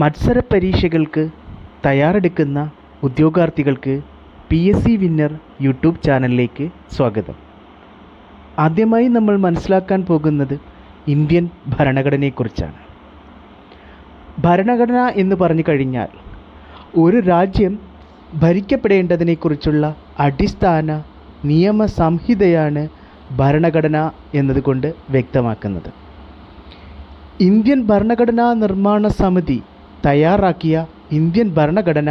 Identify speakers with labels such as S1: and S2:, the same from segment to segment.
S1: മത്സര പരീക്ഷകൾക്ക് തയ്യാറെടുക്കുന്ന ഉദ്യോഗാർത്ഥികൾക്ക് P S C winner YouTube ചാനലിലേക്ക് സ്വാഗതം. ആദ്യമായി നമ്മൾ മനസ്സിലാക്കാൻ പോകുന്നത് ഇന്ത്യൻ ഭരണഘടനയെക്കുറിച്ചാണ്. ഭരണഘടന എന്ന് പറഞ്ഞു കഴിഞ്ഞാൽ ഒരു രാജ്യം ഭരിക്കപ്പെടേണ്ടതിനെക്കുറിച്ചുള്ള അടിസ്ഥാന നിയമ സംഹിതയാണ് ഭരണഘടന എന്നതുകൊണ്ട് വ്യക്തമാക്കുന്നത്. ഇന്ത്യൻ ഭരണഘടനാ നിർമ്മാണ സമിതി തയ്യാറാക്കിയ ഇന്ത്യൻ ഭരണഘടന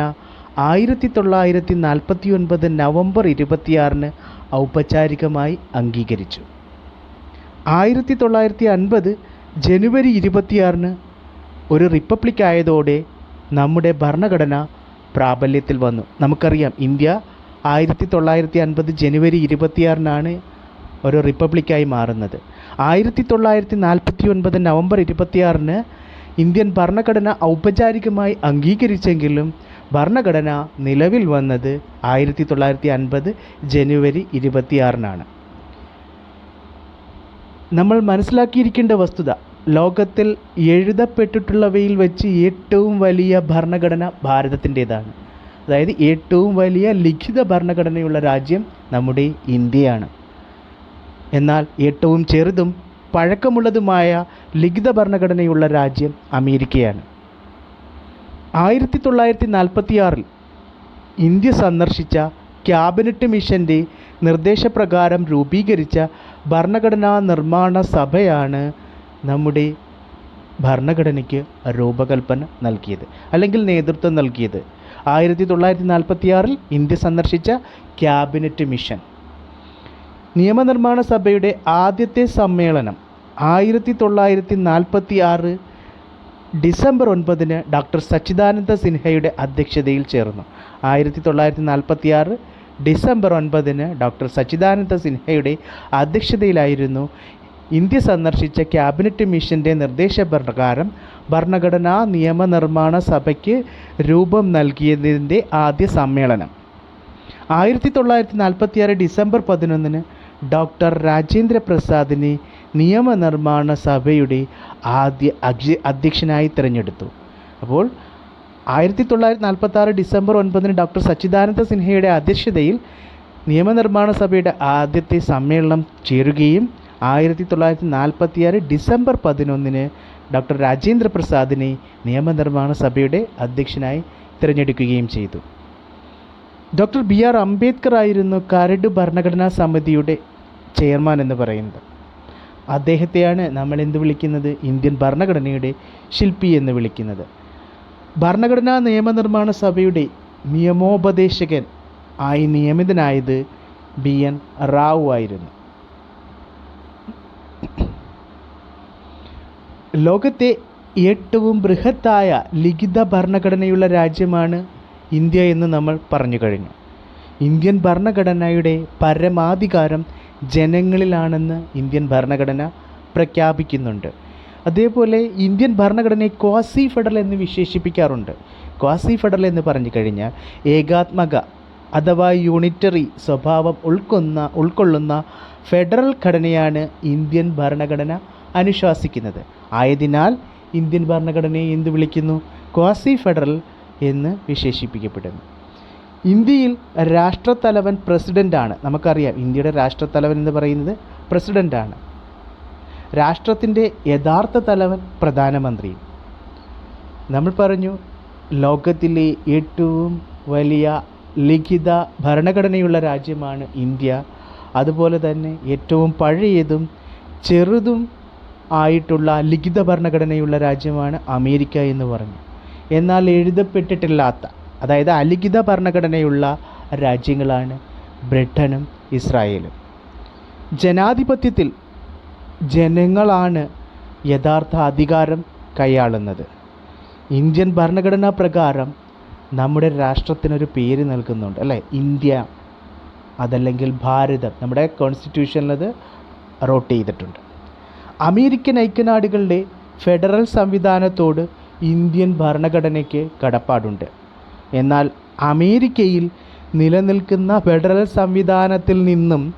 S1: ആയിരത്തി തൊള്ളായിരത്തി നാൽപ്പത്തി ഒൻപത് നവംബർ ഇരുപത്തിയാറിന് ഔപചാരികമായി അംഗീകരിച്ചു. ആയിരത്തി തൊള്ളായിരത്തി അൻപത് ജനുവരി ഇരുപത്തിയാറിന് ഒരു റിപ്പബ്ലിക് ആയതോടെ നമ്മുടെ ഭരണഘടന പ്രാബല്യത്തിൽ വന്നു. നമുക്കറിയാം ഇന്ത്യ ആയിരത്തി തൊള്ളായിരത്തി അൻപത് ജനുവരി ഇരുപത്തിയാറിനാണ് ഒരു റിപ്പബ്ലിക്കായി മാറുന്നത്. ആയിരത്തി തൊള്ളായിരത്തി നാൽപ്പത്തി ഒൻപത് നവംബർ ഇരുപത്തിയാറിന് ഇന്ത്യൻ ഭരണഘടന ഔപചാരികമായി അംഗീകരിച്ചെങ്കിലും ഭരണഘടന നിലവിൽ വന്നത് ആയിരത്തി തൊള്ളായിരത്തി അൻപത് ജനുവരി ഇരുപത്തിയാറിനാണ്. നമ്മൾ മനസ്സിലാക്കിയിരിക്കേണ്ട വസ്തുത ലോകത്തിൽ എഴുതപ്പെട്ടിട്ടുള്ളവയിൽ വെച്ച് ഏറ്റവും വലിയ ഭരണഘടന ഭാരതത്തിന്റേതാണ്. അതായത് ഏറ്റവും വലിയ ലിഖിത ഭരണഘടനയുള്ള രാജ്യം നമ്മുടെ ഇന്ത്യയാണ്. എന്നാൽ ഏറ്റവും ചെറുതും പഴക്കമുള്ളതുമായ ലിഖിത ഭരണഘടനയുള്ള രാജ്യം അമേരിക്കയാണ്. ആയിരത്തി തൊള്ളായിരത്തി നാൽപ്പത്തിയാറിൽ ഇന്ത്യ സന്ദർശിച്ച ക്യാബിനറ്റ് മിഷന്റെ നിർദ്ദേശപ്രകാരം രൂപീകരിച്ച ഭരണഘടനാ നിർമ്മാണ സഭയാണ് നമ്മുടെ ഭരണഘടനയ്ക്ക് രൂപകൽപ്പന നൽകിയത് അല്ലെങ്കിൽ നേതൃത്വം നൽകിയത്. ആയിരത്തി തൊള്ളായിരത്തി നാൽപ്പത്തിയാറിൽ ഇന്ത്യ സന്ദർശിച്ച ക്യാബിനറ്റ് മിഷൻ. നിയമനിർമ്മാണ സഭയുടെ ആദ്യത്തെ സമ്മേളനം ആയിരത്തി തൊള്ളായിരത്തി നാൽപ്പത്തി ആറ് ഡിസംബർ ഒൻപതിന് ഡോക്ടർ സച്ചിദാനന്ദ സിൻഹയുടെ അധ്യക്ഷതയിൽ ചേർന്നു. ആയിരത്തി തൊള്ളായിരത്തി നാൽപ്പത്തി ആറ് ഡിസംബർ ഒൻപതിന് ഡോക്ടർ സച്ചിദാനന്ദ സിൻഹയുടെ അധ്യക്ഷതയിലായിരുന്നു ഇന്ത്യ സന്ദർശിച്ച ക്യാബിനറ്റ് മിഷന്റെ നിർദ്ദേശപ്രകാരം ഭരണഘടനാ നിയമനിർമ്മാണ സഭയ്ക്ക് രൂപം നൽകിയതിന്റെ ആദ്യ സമ്മേളനം. ആയിരത്തി തൊള്ളായിരത്തി നാൽപ്പത്തിയാറ് ഡിസംബർ പതിനൊന്നിന് ഡോക്ടർ രാജേന്ദ്ര പ്രസാദിനെ നിയമനിർമ്മാണ സഭയുടെ ആദ്യ അധ്യക്ഷനായി തിരഞ്ഞെടുത്തു. അപ്പോൾ ആയിരത്തി തൊള്ളായിരത്തി നാൽപ്പത്തി ആറ് ഡിസംബർ ഒൻപതിന് ഡോക്ടർ സച്ചിദാനന്ദ സിൻഹയുടെ അധ്യക്ഷതയിൽ നിയമനിർമ്മാണ സഭയുടെ ആദ്യത്തെ സമ്മേളനം ചേരുകയും ആയിരത്തി തൊള്ളായിരത്തി നാൽപ്പത്തിയാറ് ഡിസംബർ പതിനൊന്നിന് ഡോക്ടർ രാജേന്ദ്ര പ്രസാദിനെ നിയമനിർമ്മാണ സഭയുടെ അധ്യക്ഷനായി തിരഞ്ഞെടുക്കുകയും ചെയ്തു. ഡോക്ടർ ബി ആർ അംബേദ്കർ ആയിരുന്നു കരട് ഭരണഘടനാ സമിതിയുടെ ചെയർമാൻ എന്ന് പറയുന്നത്. അദ്ദേഹത്തെയാണ് നമ്മൾ എന്ത് വിളിക്കുന്നത്? ഇന്ത്യൻ ഭരണഘടനയുടെ ശില്പി എന്ന് വിളിക്കുന്നത്. ഭരണഘടനാ നിയമനിർമ്മാണ സഭയുടെ നിയമോപദേശകൻ ആയി നിയമിതനായത് ബി എൻ റാവു ആയിരുന്നു. ലോകത്തെ ഏറ്റവും ബൃഹത്തായ ലിഖിത ഭരണഘടനയുള്ള രാജ്യമാണ് ഇന്ത്യ എന്ന് നമ്മൾ പറഞ്ഞു കഴിഞ്ഞു. ഇന്ത്യൻ ഭരണഘടനയുടെ പരമാധികാരം ജനങ്ങളിലാണെന്ന് ഇന്ത്യൻ ഭരണഘടന പ്രഖ്യാപിക്കുന്നുണ്ട്. അതേപോലെ ഇന്ത്യൻ ഭരണഘടനയെ ക്വാസി ഫെഡറൽ എന്ന് വിശേഷിപ്പിക്കാറുണ്ട്. ക്വാസി ഫെഡറൽ എന്ന് പറഞ്ഞു കഴിഞ്ഞാൽ ഏകാത്മക അഥവാ യൂണിറ്ററി സ്വഭാവം ഉൾക്കൊന്ന ഉൾക്കൊള്ളുന്ന ഫെഡറൽ ഘടനയാണ് ഇന്ത്യൻ ഭരണഘടന അനുശാസിക്കുന്നത്. ആയതിനാൽ ഇന്ത്യൻ ഭരണഘടനയെ എന്ത് വിളിക്കുന്നു? ക്വാസി ഫെഡറൽ എന്ന് വിശേഷിപ്പിക്കപ്പെടുന്നു. ഇന്ത്യയിൽ രാഷ്ട്രത്തലവൻ പ്രസിഡന്റാണ് നമുക്കറിയാം ഇന്ത്യയുടെ രാഷ്ട്രത്തലവൻ എന്ന് പറയുന്നത് പ്രസിഡന്റാണ് രാഷ്ട്രത്തിന്റെ യഥാർത്ഥ തലവൻ പ്രധാനമന്ത്രി. നമ്മൾ പറഞ്ഞു ലോകത്തിലെ ഏറ്റവും വലിയ ലിഖിത ഭരണഘടനയുള്ള രാജ്യമാണ് ഇന്ത്യ. അതുപോലെ തന്നെ ഏറ്റവും പഴയതും ചെറുതും ആയിട്ടുള്ള ലിഖിത ഭരണഘടനയുള്ള രാജ്യമാണ് അമേരിക്ക എന്ന് പറഞ്ഞു. എന്നാൽ എഴുതപ്പെട്ടിട്ടില്ലാത്ത അതായത് അലിഖിത ഭരണഘടനയുള്ള രാജ്യങ്ങളാണ് ബ്രിട്ടനും ഇസ്രായേലും. ജനാധിപത്യത്തിൽ ജനങ്ങളാണ് യഥാർത്ഥ അധികാരം കൈയാളുന്നത്. ഇന്ത്യൻ ഭരണഘടനാ പ്രകാരം നമ്മുടെ രാഷ്ട്രത്തിനൊരു പേര് നൽകുന്നുണ്ട് അല്ലേ? ഇന്ത്യ അതല്ലെങ്കിൽ ഭാരതം. നമ്മുടെ കോൺസ്റ്റിറ്റ്യൂഷനിലത് റോട്ട് ചെയ്തിട്ടുണ്ട്. അമേരിക്കൻ ഐക്യനാടുകളുടെ ഫെഡറൽ സംവിധാനത്തോട് ഇന്ത്യൻ ഭരണഘടനയ്ക്ക് കടപ്പാടുണ്ട്. എന്നാൽ അമേരിക്കയിൽ നിലനിൽക്കുന്ന ഫെഡറൽ സംവിധാനത്തിൽ നിന്നും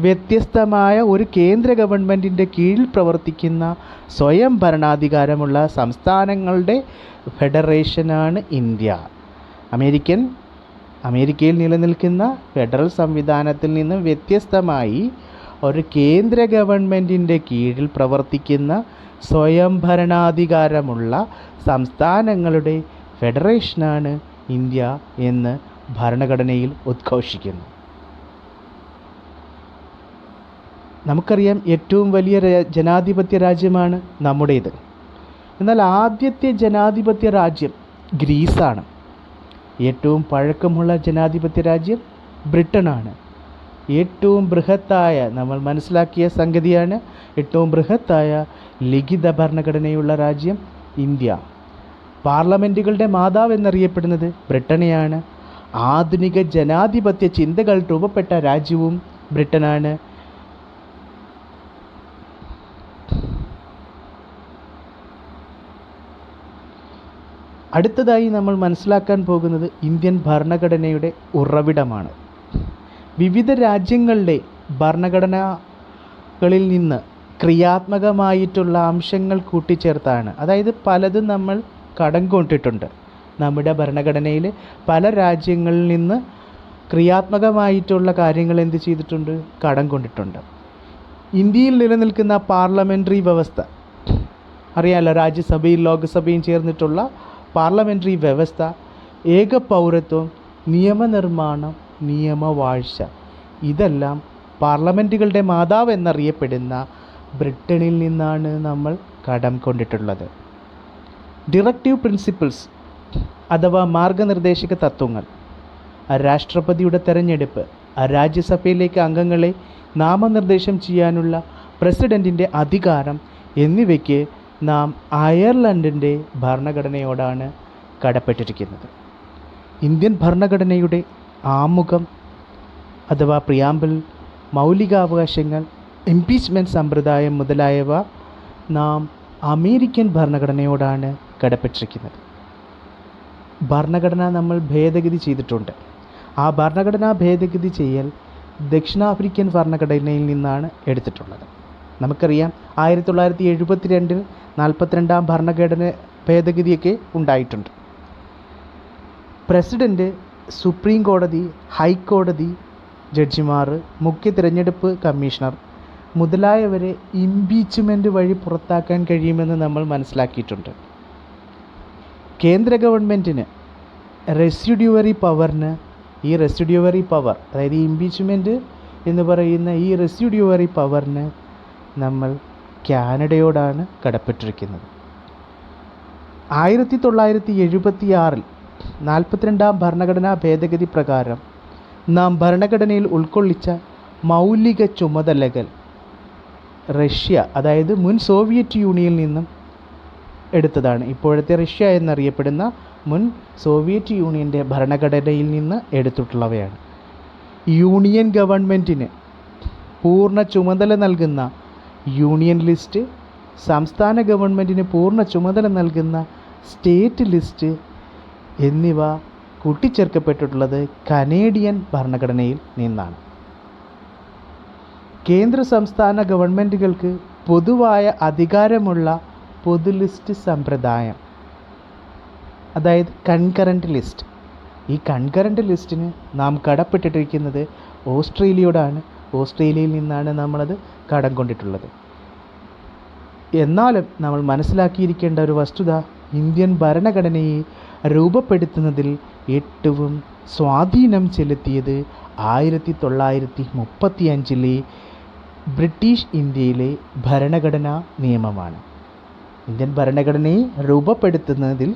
S1: വ്യത്യസ്തമായ ഒരു കേന്ദ്ര ഗവൺമെന്റിന്റെ കീഴിൽ പ്രവർത്തിക്കുന്ന സ്വയം ഭരണാധികാരമുള്ള സംസ്ഥാനങ്ങളുടെ ഫെഡറേഷനാണ് ഇന്ത്യ. അമേരിക്കൻ അമേരിക്കയിൽ നിലനിൽക്കുന്ന ഫെഡറൽ സംവിധാനത്തിൽ നിന്നും വ്യത്യസ്തമായി ഒരു കേന്ദ്ര ഗവൺമെന്റിന്റെ കീഴിൽ പ്രവർത്തിക്കുന്ന സ്വയംഭരണാധികാരമുള്ള സംസ്ഥാനങ്ങളുടെ ഫെഡറേഷനാണ് ഇന്ത്യ എന്ന് ഭരണഘടനയിൽ ഉദ്ഘോഷിക്കുന്നു. നമുക്കറിയാം ഏറ്റവും വലിയ ജനാധിപത്യ രാജ്യമാണ് നമ്മുടേത്. എന്നാൽ ആദ്യത്തെ ജനാധിപത്യ രാജ്യം ഗ്രീസാണ്. ഏറ്റവും പഴക്കമുള്ള ജനാധിപത്യ രാജ്യം ബ്രിട്ടനാണ്. ഏറ്റവും ബൃഹത്തായ നമ്മൾ മനസ്സിലാക്കിയ സംഗതിയാണ് ഏറ്റവും ബൃഹത്തായ ലിഖിത ഭരണഘടനയുള്ള രാജ്യം ഇന്ത്യ. പാർലമെന്റുകളുടെ മാതാവ് എന്നറിയപ്പെടുന്നത് ബ്രിട്ടനെയാണ്. ആധുനിക ജനാധിപത്യ ചിന്തകൾ രൂപപ്പെട്ട രാജ്യവും ബ്രിട്ടനാണ്. അടുത്തതായി നമ്മൾ മനസ്സിലാക്കാൻ പോകുന്നത് ഇന്ത്യൻ ഭരണഘടനയുടെ ഉറവിടമാണ്. വിവിധ രാജ്യങ്ങളിലെ ഭരണഘടനകളിൽ നിന്ന് ക്രിയാത്മകമായിട്ടുള്ള അംശങ്ങൾ കൂട്ടിച്ചേർത്താണ്. അതായത് പലതും നമ്മൾ കടം കൊണ്ടിട്ടുണ്ട്. നമ്മുടെ ഭരണഘടനയിൽ പല രാജ്യങ്ങളിൽ നിന്ന് ക്രിയാത്മകമായിട്ടുള്ള കാര്യങ്ങൾ എന്ത് ചെയ്തിട്ടുണ്ട്? കടം കൊണ്ടിട്ടുണ്ട്. ഇന്ത്യയിൽ നിലനിൽക്കുന്ന പാർലമെന്ററി വ്യവസ്ഥ. അറിയാമല്ലോ രാജ്യസഭയും ലോക്സഭയും ചേർന്നിട്ടുള്ള പാർലമെന്ററി വ്യവസ്ഥ ഏക പൗരത്വം നിയമനിർമ്മാണം നിയമവാഴ്ച. ഇതെല്ലാം പാർലമെന്റുകളുടെ മാതാവ് എന്നറിയപ്പെടുന്ന ബ്രിട്ടനിൽ നിന്നാണ് നമ്മൾ കടം കൊണ്ടിട്ടുള്ളത്. ഡിറക്റ്റീവ് പ്രിൻസിപ്പിൾസ് അഥവാ മാർഗനിർദ്ദേശക തത്വങ്ങൾ രാഷ്ട്രപതിയുടെ തെരഞ്ഞെടുപ്പ് രാജ്യസഭയിലേക്ക് അംഗങ്ങളെ നാമനിർദ്ദേശം ചെയ്യാനുള്ള പ്രസിഡന്റിന്റെ അധികാരം എന്നിവയ്ക്ക് നാം അയർലൻഡിന്റെ ഭരണഘടനയോടാണ് കടപ്പെട്ടിരിക്കുന്നത്. ഇന്ത്യൻ ഭരണഘടനയുടെ ആമുഖം അഥവാ പ്രിയാമ്പിൾ മൗലികാവകാശങ്ങൾ ഇംപീച്ച്മെന്റ് സമ്പ്രദായം മുതലായവ നാം അമേരിക്കൻ ഭരണഘടനയോടാണ് കടപ്പെട്ടിരിക്കുന്നത്. ഭരണഘടന നമ്മൾ ഭേദഗതി ചെയ്തിട്ടുണ്ട്. ആ ഭരണഘടനാ ഭേദഗതി ചെയ്യൽ ദക്ഷിണാഫ്രിക്കൻ ഭരണഘടനയിൽ നിന്നാണ് എടുത്തിട്ടുള്ളത്. നമുക്കറിയാം ആയിരത്തി തൊള്ളായിരത്തി എഴുപത്തി രണ്ടിൽ നാൽപ്പത്തിരണ്ടാം ഭരണഘടന ഭേദഗതിയൊക്കെ ഉണ്ടായിട്ടുണ്ട്. പ്രസിഡന്റ് സുപ്രീം കോടതി ഹൈക്കോടതി ജഡ്ജിമാർ മുഖ്യ തിരഞ്ഞെടുപ്പ് കമ്മീഷണർ മുതലായവരെ ഇംപീച്ച്മെന്റ് വഴി പുറത്താക്കാൻ കഴിയുമെന്ന് നമ്മൾ മനസ്സിലാക്കിയിട്ടുണ്ട്. കേന്ദ്ര ഗവൺമെന്റിന് റെസിഡ്യുവറി പവറിന് ഈ റെസിഡ്യുവറി പവർ അതായത് ഇംപീച്ച്മെന്റ് എന്ന് പറയുന്ന ഈ റെസിഡ്യുവറി പവറിന് നമ്മൾ കാനഡയോടാണ് കടപ്പെട്ടിരിക്കുന്നത്. ആയിരത്തി തൊള്ളായിരത്തി എഴുപത്തി ആറിൽ നാൽപ്പത്തിരണ്ടാം ഭരണഘടനാ ഭേദഗതി പ്രകാരം നാം ഭരണഘടനയിൽ ഉൾക്കൊള്ളിച്ച മൗലിക ചുമതലകൾ റഷ്യ അതായത് മുൻ സോവിയറ്റ് യൂണിയനിൽ നിന്നും എടുത്തതാണ്. ഇപ്പോഴത്തെ റഷ്യ എന്നറിയപ്പെടുന്ന മുൻ സോവിയറ്റ് യൂണിയന്റെ ഭരണഘടനയിൽ നിന്ന് എടുത്തിട്ടുള്ളവയാണ്. യൂണിയൻ ഗവൺമെന്റിന് പൂർണ ചുമതല നൽകുന്ന യൂണിയൻ ലിസ്റ്റ് സംസ്ഥാന ഗവൺമെന്റിന് പൂർണ ചുമതല നൽകുന്ന സ്റ്റേറ്റ് ലിസ്റ്റ് എന്നിവ കൂട്ടിച്ചേർക്കപ്പെട്ടിട്ടുള്ളത് കനേഡിയൻ ഭരണഘടനയിൽ നിന്നാണ്. കേന്ദ്ര സംസ്ഥാന ഗവൺമെന്റുകൾക്ക് പൊതുവായ അധികാരമുള്ള പൊതു ലിസ്റ്റ് സമ്പ്രദായം അതായത് കൺകറന്റ് ലിസ്റ്റ്. ഈ കൺകറന്റ് ലിസ്റ്റിന് നാം കടപ്പെട്ടിട്ടിരിക്കുന്നത് ഓസ്ട്രേലിയയോടാണ്. ഓസ്ട്രേലിയയിൽ നിന്നാണ് നമ്മളത് കടം കൊണ്ടിട്ടുള്ളത്. എന്നാലും നമ്മൾ മനസ്സിലാക്കിയിരിക്കേണ്ട ഒരു വസ്തുത ഇന്ത്യൻ ഭരണഘടനയെ രൂപപ്പെടുത്തുന്നതിൽ ഏറ്റവും സ്വാധീനം ചെലുത്തിയത് ആയിരത്തി തൊള്ളായിരത്തി മുപ്പത്തി അഞ്ചിലെ ബ്രിട്ടീഷ് ഇന്ത്യയിലെ ഭരണഘടനാ നിയമമാണ്. ഇന്ത്യൻ ഭരണഘടനയെ രൂപപ്പെടുത്തുന്നതിൽ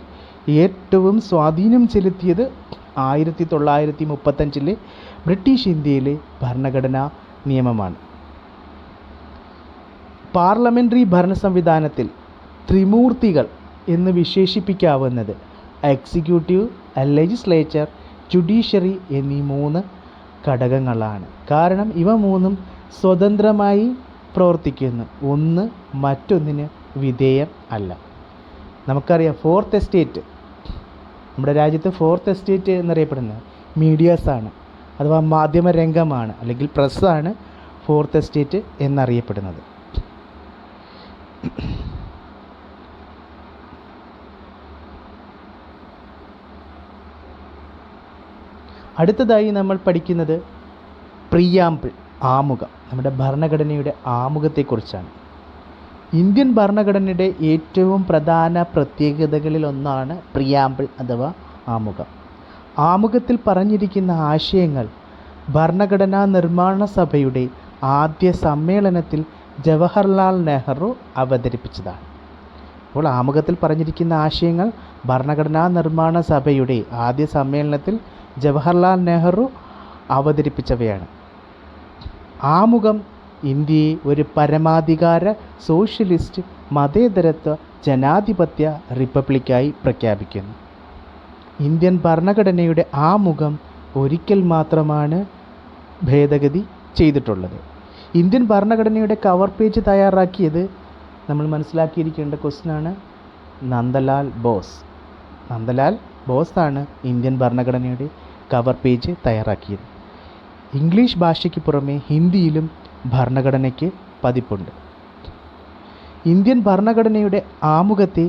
S1: ഏറ്റവും സ്വാധീനം ചെലുത്തിയത് ആയിരത്തി തൊള്ളായിരത്തി മുപ്പത്തഞ്ചിലെ ബ്രിട്ടീഷ് ഇന്ത്യയിലെ ഭരണഘടനാ നിയമമാണ്. പാർലമെന്ററി ഭരണ സംവിധാനത്തിൽ ത്രിമൂർത്തികൾ എന്ന് വിശേഷിപ്പിക്കാവുന്നത് എക്സിക്യൂട്ടീവ് ലെജിസ്ലേച്ചർ ജുഡീഷ്യറി എന്നീ മൂന്ന് ഘടകങ്ങളാണ്. കാരണം ഇവ മൂന്നും സ്വതന്ത്രമായി പ്രവർത്തിക്കുന്നു. ഒന്ന് മറ്റൊന്നിന് വിധേയം അല്ല. നമുക്കറിയാം ഫോർത്ത് എസ്റ്റേറ്റ് നമ്മുടെ രാജ്യത്ത് ഫോർത്ത് എസ്റ്റേറ്റ് എന്നറിയപ്പെടുന്നത് മീഡിയാസാണ് അഥവാ മാധ്യമ രംഗമാണ് അല്ലെങ്കിൽ പ്രസ്സാണ് ഫോർത്ത് എസ്റ്റേറ്റ് എന്നറിയപ്പെടുന്നത്. അടുത്തതായി നമ്മൾ പഠിക്കുന്നത് പ്രിയാമ്പിൾ ആമുഖം. നമ്മുടെ ഭരണഘടനയുടെ ആമുഖത്തെക്കുറിച്ചാണ്. ഇന്ത്യൻ ഭരണഘടനയുടെ ഏറ്റവും പ്രധാന പ്രത്യേകതകളിലൊന്നാണ് പ്രിയാമ്പിൾ അഥവാ ആമുഖം. ആമുഖത്തിൽ പറഞ്ഞിരിക്കുന്ന ആശയങ്ങൾ ഭരണഘടനാ നിർമ്മാണ സഭയുടെ ആദ്യ സമ്മേളനത്തിൽ ജവഹർലാൽ നെഹ്റു അവതരിപ്പിച്ചതാണ്. അപ്പോൾ ആമുഖത്തിൽ പറഞ്ഞിരിക്കുന്ന ആശയങ്ങൾ ഭരണഘടനാ നിർമ്മാണ സഭയുടെ ആദ്യ സമ്മേളനത്തിൽ ജവഹർലാൽ നെഹ്റു അവതരിപ്പിച്ചവയാണ്. ആമുഖം ഇന്ത്യയെ ഒരു പരമാധികാര സോഷ്യലിസ്റ്റ് മതേതരത്വ ജനാധിപത്യ റിപ്പബ്ലിക്കായി പ്രഖ്യാപിക്കുന്നു. ഇന്ത്യൻ ഭരണഘടനയുടെ ആമുഖം ഒരിക്കൽ മാത്രമാണ് ഭേദഗതി ചെയ്തിട്ടുള്ളത്. ഇന്ത്യൻ ഭരണഘടനയുടെ കവർ പേജ് തയ്യാറാക്കിയത് നമ്മൾ മനസ്സിലാക്കിയിരിക്കേണ്ട ക്വസ്റ്റ്യനാണ് നന്ദലാൽ ബോസ്. നന്ദലാൽ ബോസാണ് ഇന്ത്യൻ ഭരണഘടനയുടെ കവർ പേജ് തയ്യാറാക്കിയത്. ഇംഗ്ലീഷ് ഭാഷയ്ക്ക് പുറമെ ഹിന്ദിയിലും ഭരണഘടനയ്ക്ക് പതിപ്പുണ്ട്. ഇന്ത്യൻ ഭരണഘടനയുടെ ആമുഖത്തെ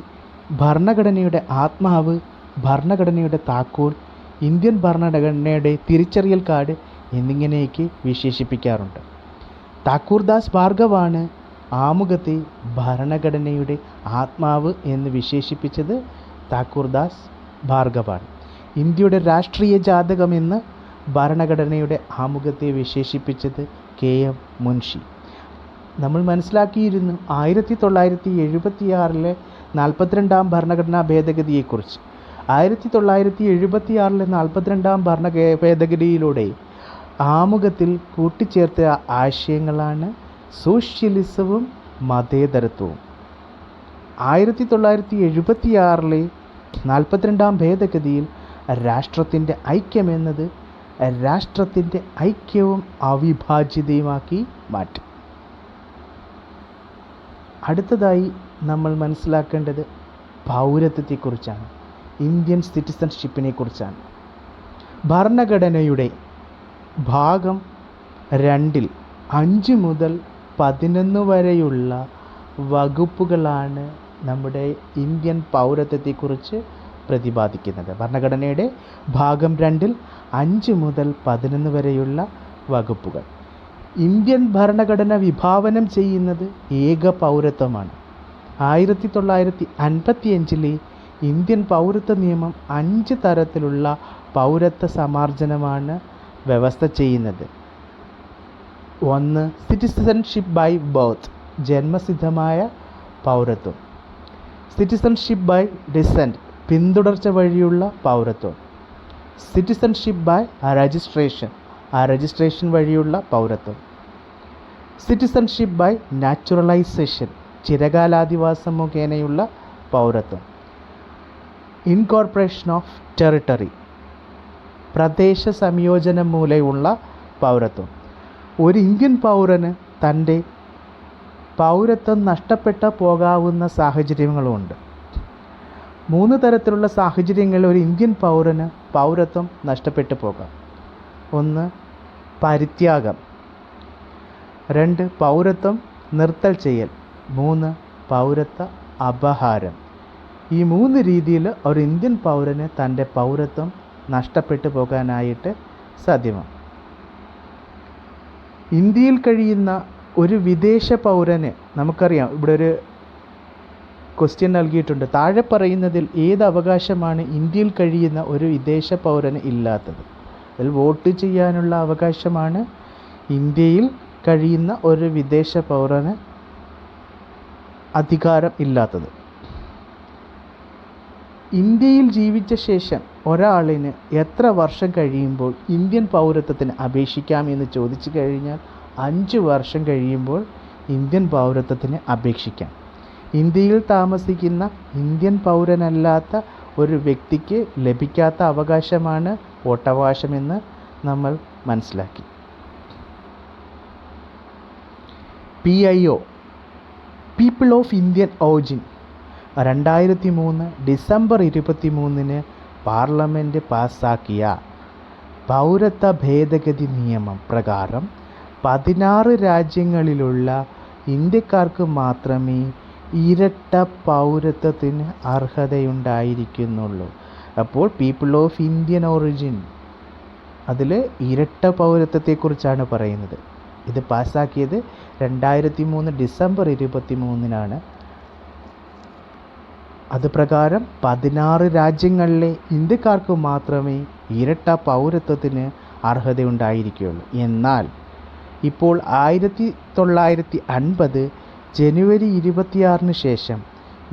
S1: ഭരണഘടനയുടെ ആത്മാവ് ഭരണഘടനയുടെ താക്കോൽ ഇന്ത്യൻ ഭരണഘടനയുടെ തിരിച്ചറിയൽ കാർഡ് എന്നിങ്ങനെയൊക്കെ വിശേഷിപ്പിക്കാറുണ്ട്. താക്കൂർദാസ് ഭാർഗവാണ് ആമുഖത്തെ ഭരണഘടനയുടെ ആത്മാവ് എന്ന് വിശേഷിപ്പിച്ചത് താക്കൂർദാസ് ഭാർഗവാണ് ഇന്ത്യയുടെ രാഷ്ട്രീയ ജാതകമെന്ന് ഭരണഘടനയുടെ ആമുഖത്തെ വിശേഷിപ്പിച്ചത് കെ എം മുൻഷി. നമ്മൾ മനസ്സിലാക്കിയിരുന്നു ആയിരത്തി തൊള്ളായിരത്തി എഴുപത്തിയാറിലെ നാൽപ്പത്തിരണ്ടാം ഭരണഘടനാ ഭേദഗതിയെക്കുറിച്ച്. ആയിരത്തി തൊള്ളായിരത്തി എഴുപത്തിയാറിലെ നാൽപ്പത്തിരണ്ടാം ഭരണ ഭേദഗതിയിലൂടെ ആമുഖത്തിൽ കൂട്ടിച്ചേർത്ത ആശയങ്ങളാണ് സോഷ്യലിസവും മതേതരത്വവും. ആയിരത്തി തൊള്ളായിരത്തി എഴുപത്തി ആറിലെ നാൽപ്പത്തിരണ്ടാം ഭേദഗതിയിൽ രാഷ്ട്രത്തിന്റെ ഐക്യമെന്നത് രാഷ്ട്രത്തിന്റെ ഐക്യവും അവിഭാജ്യതയുമാക്കി മാറ്റി. അടുത്തതായി നമ്മൾ മനസ്സിലാക്കേണ്ടത് പൗരത്വത്തെക്കുറിച്ചാണ്. ഇന്ത്യൻ സിറ്റിസൺഷിപ്പിനെ കുറിച്ചാണ് ഭരണഘടനയുടെ ഭാഗം രണ്ടിൽ അഞ്ച് മുതൽ പതിനൊന്ന് വരെയുള്ള വകുപ്പുകളാണ് നമ്മുടെ ഇന്ത്യൻ പൗരത്വത്തെക്കുറിച്ച് പ്രതിപാദിക്കുന്നത്. ഭരണഘടനയുടെ ഭാഗം രണ്ടിൽ അഞ്ച് മുതൽ പതിനൊന്ന് വരെയുള്ള വകുപ്പുകൾ. ഇന്ത്യൻ ഭരണഘടന വിഭാവനം ചെയ്യുന്നത് ഏക പൗരത്വമാണ്. ആയിരത്തി തൊള്ളായിരത്തി അൻപത്തി അഞ്ചിലെ ഇന്ത്യൻ പൗരത്വ നിയമം അഞ്ച് തരത്തിലുള്ള പൗരത്വ സമാർജനമാണ് വ്യവസ്ഥ ചെയ്യുന്നത്. ഒന്ന് സിറ്റിസൺഷിപ്പ് ബൈ ബർത്ത് ജന്മസിദ്ധമായ പൗരത്വം. സിറ്റിസൺഷിപ്പ് ബൈ ഡിസെന്റ് പിന്തുടർച്ച വഴിയുള്ള പൗരത്വം. സിറ്റിസൺഷിപ്പ് ബൈ രജിസ്ട്രേഷൻ ആ രജിസ്ട്രേഷൻ വഴിയുള്ള പൗരത്വം. സിറ്റിസൺഷിപ്പ് ബൈ നാച്ചുറലൈസേഷൻ ചിരകാലാധിവാസം മുഖേനയുള്ള പൗരത്വം. ഇൻകോർപ്പറേഷൻ ഓഫ് ടെറിട്ടറി പ്രദേശ സംയോജനം മൂലമുള്ള പൗരത്വം. ഒരു ഇന്ത്യൻ പൗരന് തന്റെ പൗരത്വം നഷ്ടപ്പെട്ടു പോകാവുന്ന സാഹചര്യങ്ങളുമുണ്ട്. മൂന്ന് തരത്തിലുള്ള സാഹചര്യങ്ങളിൽ ഒരു ഇന്ത്യൻ പൗരന് പൗരത്വം നഷ്ടപ്പെട്ടു പോകാം. ഒന്ന് പരിത്യാഗം. രണ്ട് പൗരത്വം നിർത്തൽ ചെയ്യൽ. മൂന്ന് പൗരത്വ അപഹാരം. ഈ മൂന്ന് രീതിയിൽ ഒരു ഇന്ത്യൻ പൗരന് തന്റെ പൗരത്വം നഷ്ടപ്പെട്ടു പോകാനായിട്ട് സാധ്യമാണ്. ഇന്ത്യയിൽ കഴിയുന്ന ഒരു വിദേശ പൗരന് നമുക്കറിയാം ഇവിടെ ഒരു ക്വസ്റ്റ്യൻ നൽകിയിട്ടുണ്ട്. താഴെ പറയുന്നതിൽ ഏത് അവകാശമാണ് ഇന്ത്യയിൽ കഴിയുന്ന ഒരു വിദേശ പൗരന് ഇല്ലാത്തത്? അതിൽ വോട്ട് ചെയ്യാനുള്ള അവകാശമാണ് ഇന്ത്യയിൽ കഴിയുന്ന ഒരു വിദേശ പൗരന് അധികാരം ഇല്ലാത്തത്. ഇന്ത്യയിൽ ജീവിച്ച ശേഷം ഒരാളിന് എത്ര വർഷം കഴിയുമ്പോൾ ഇന്ത്യൻ പൗരത്വത്തിന് അപേക്ഷിക്കാം എന്ന് ചോദിച്ചു കഴിഞ്ഞാൽ അഞ്ച് വർഷം കഴിയുമ്പോൾ ഇന്ത്യൻ പൗരത്വത്തിന് അപേക്ഷിക്കാം. ഇന്ത്യയിൽ താമസിക്കുന്ന ഇന്ത്യൻ പൗരനല്ലാത്ത ഒരു വ്യക്തിക്ക് ലഭിക്കാത്ത അവകാശമാണ് വോട്ടവകാശമെന്ന് നമ്മൾ മനസ്സിലാക്കി. P I O people of Indian origin രണ്ടായിരത്തി മൂന്ന് ഡിസംബർ ഇരുപത്തി മൂന്നിന് പാർലമെന്റ് പാസ്സാക്കിയ പൗരത്വ ഭേദഗതി നിയമം പ്രകാരം പതിനാറ് രാജ്യങ്ങളിലുള്ള ഇന്ത്യക്കാർക്ക് മാത്രമേ ഇരട്ട പൗരത്വത്തിന് അർഹതയുണ്ടായിരിക്കുന്നുള്ളൂ. അപ്പോൾ പീപ്പിൾ ഓഫ് ഇന്ത്യൻ ഒറിജിൻ അതിൽ ഇരട്ട പൗരത്വത്തെക്കുറിച്ചാണ് പറയുന്നത്. ഇത് പാസ്സാക്കിയത് രണ്ടായിരത്തി മൂന്ന് ഡിസംബർ ഇരുപത്തി മൂന്നിനാണ് അത് പ്രകാരം പതിനാറ് രാജ്യങ്ങളിലെ ഇന്ത്യക്കാർക്ക് മാത്രമേ ഇരട്ട പൗരത്വത്തിന് അർഹതയുണ്ടായിരിക്കുകയുള്ളൂ എന്നാൽ ഇപ്പോൾ ആയിരത്തി തൊള്ളായിരത്തി അൻപത് ജനുവരി ഇരുപത്തിയാറിന് ശേഷം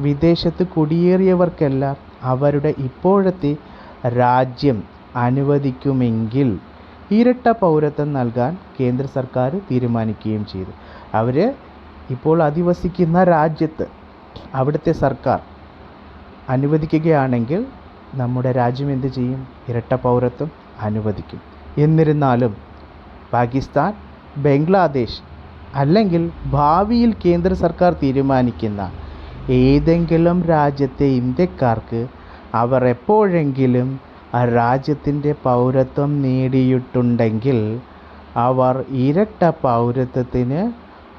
S1: വിദേശത്ത് കുടിയേറിയവർക്കെല്ലാം അവരുടെ ഇപ്പോഴത്തെ രാജ്യം അനുവദിക്കുമെങ്കിൽ ഇരട്ട പൗരത്വം നൽകാൻ കേന്ദ്ര സർക്കാർ തീരുമാനിക്കുകയും ചെയ്തു. അവർ ഇപ്പോൾ അധിവസിക്കുന്ന രാജ്യത്ത് അവിടുത്തെ സർക്കാർ അനുവദിക്കുകയാണെങ്കിൽ നമ്മുടെ രാജ്യം എന്ത് ചെയ്യും? ഇരട്ട പൗരത്വം അനുവദിക്കും. എന്നിരുന്നാലും പാകിസ്ഥാൻ ബംഗ്ലാദേശ് അല്ലെങ്കിൽ ഭാവിയിൽ കേന്ദ്ര സർക്കാർ തീരുമാനിക്കുന്ന ഏതെങ്കിലും രാജ്യത്തെ ഇന്ത്യക്കാർക്ക് അവർ എപ്പോഴെങ്കിലും ആ രാജ്യത്തിന്റെ പൗരത്വം നേടിയിട്ടുണ്ടെങ്കിൽ അവർ ഇരട്ട പൗരത്വത്തിന്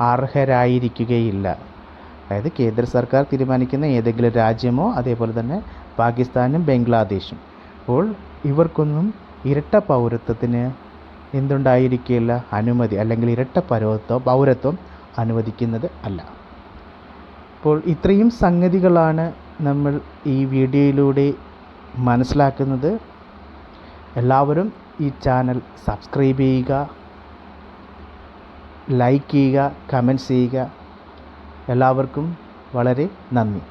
S1: അർഹരായിരിക്കുകയില്ല. അതായത് കേന്ദ്ര സർക്കാർ തീരുമാനിക്കുന്ന ഏതെങ്കിലും രാജ്യമോ അതേപോലെ തന്നെ പാകിസ്ഥാനും ബംഗ്ലാദേശും. അപ്പോൾ ഇവർക്കൊന്നും ഇരട്ട പൗരത്വത്തിന് എന്തുണ്ടായിരിക്കില്ല? അനുമതി അല്ലെങ്കിൽ ഇരട്ട പൗരത്വം പൗരത്വം അനുവദിക്കുന്നത് അല്ല. അപ്പോൾ ഇത്രയും സംഗതികളാണ് നമ്മൾ ഈ വീഡിയോയിലൂടെ മനസ്സിലാക്കുന്നത്. എല്ലാവരും ഈ ചാനൽ സബ്സ്ക്രൈബ് ചെയ്യുക ലൈക്ക് ചെയ്യുക കമന്റ്സ് ചെയ്യുക. എല്ലാവർക്കും വളരെ നന്ദി.